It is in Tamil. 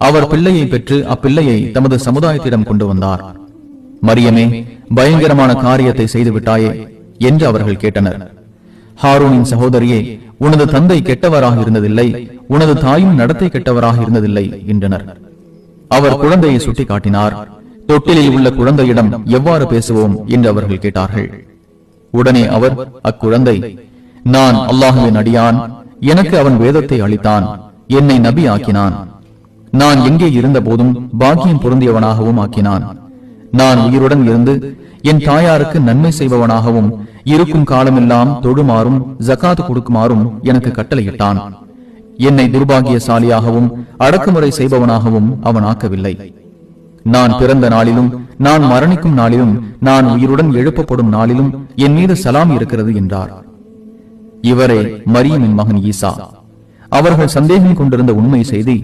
அவர் பிள்ளையை பெற்று அப்பிள்ளையை தமது சமுதாயத்திடம் கொண்டு வந்தார். மரியமே பயங்கரமான காரியத்தை செய்து விட்டாயே என்று அவர்கள் கேட்டனர். ஹாரூனின் சகோதரியே உனது தந்தை கெட்டவராக இருந்ததில்லை உனது தாயும் நடத்தை கெட்டவராக இருந்ததில்லை என்றனர். அவர் குழந்தையை சுட்டி காட்டினார் தொட்டிலில் உள்ள குழந்தையிடம் எவ்வாறு பேசுவோம் என்று அவர்கள் கேட்டார்கள். உடனே அவர் அக்குழந்தை நான் அல்லாஹுவின் அடியான் எனக்கு அவன் வேதத்தை அளித்தான் என்னை நபி ஆக்கினான் நான் எங்கே இருந்த போதும் பாக்கியம் பொருந்தியவனாகவும் ஆக்கினான். நான் உயிருடன் இருந்து என் தாயாருக்கு நன்மை செய்பவனாகவும் இருக்கும் காலமெல்லாம் தொழுமாறும் ஜக்காத்து கொடுக்குமாறும் எனக்கு கட்டளையிட்டான். என்னை துர்பாகியசாலியாகவும் அடக்குமுறை செய்பவனாகவும் அவன் ஆக்கவில்லை. நான் பிறந்த நாளிலும் நான் மரணிக்கும் நாளிலும் நான் உயிருடன் எழுப்பப்படும் நாளிலும் என் மீது சலாம் இருக்கிறது என்றார். இவரே மரியமின் மகன் ஈசா. அவர்கள் சந்தேகம் கொண்டிருந்த உண்மை செய்தி